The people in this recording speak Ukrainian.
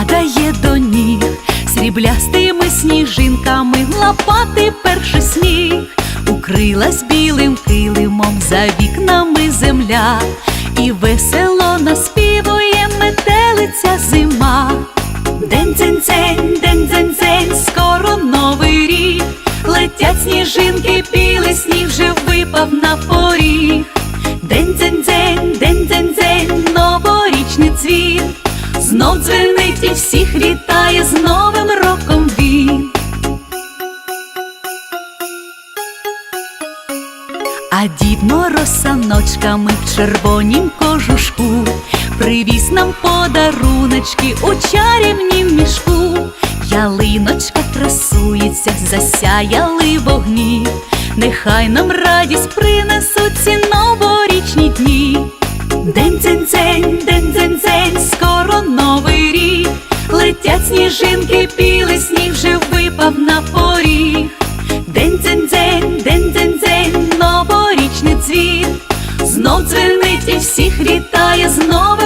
падає до ніг, сріблястими сніжинками лапати перший сніг, укрилась білим килимом за вікнами земля, і весело наспівує метелиця зима. День дзень дзень, день дзень дзень, скоро новий рік. Летять сніжинки, білий сніг вже випав на поріг. День Знов дзвенить і всіх вітає з Новим роком він. А дід Мороз саночками в червонім кожушку Привіз нам подаруночки у чарівнім мішку. Ялиночка красується, засяяли вогні. Нехай нам радість принесуть ці новорічні дні. День дзень дзень, день сніжинки, білий сніг вже випав на поріг. День дзень дзень, день дзень дзень, новорічний цвіт. Знов дзвенить і всіх вітає з новим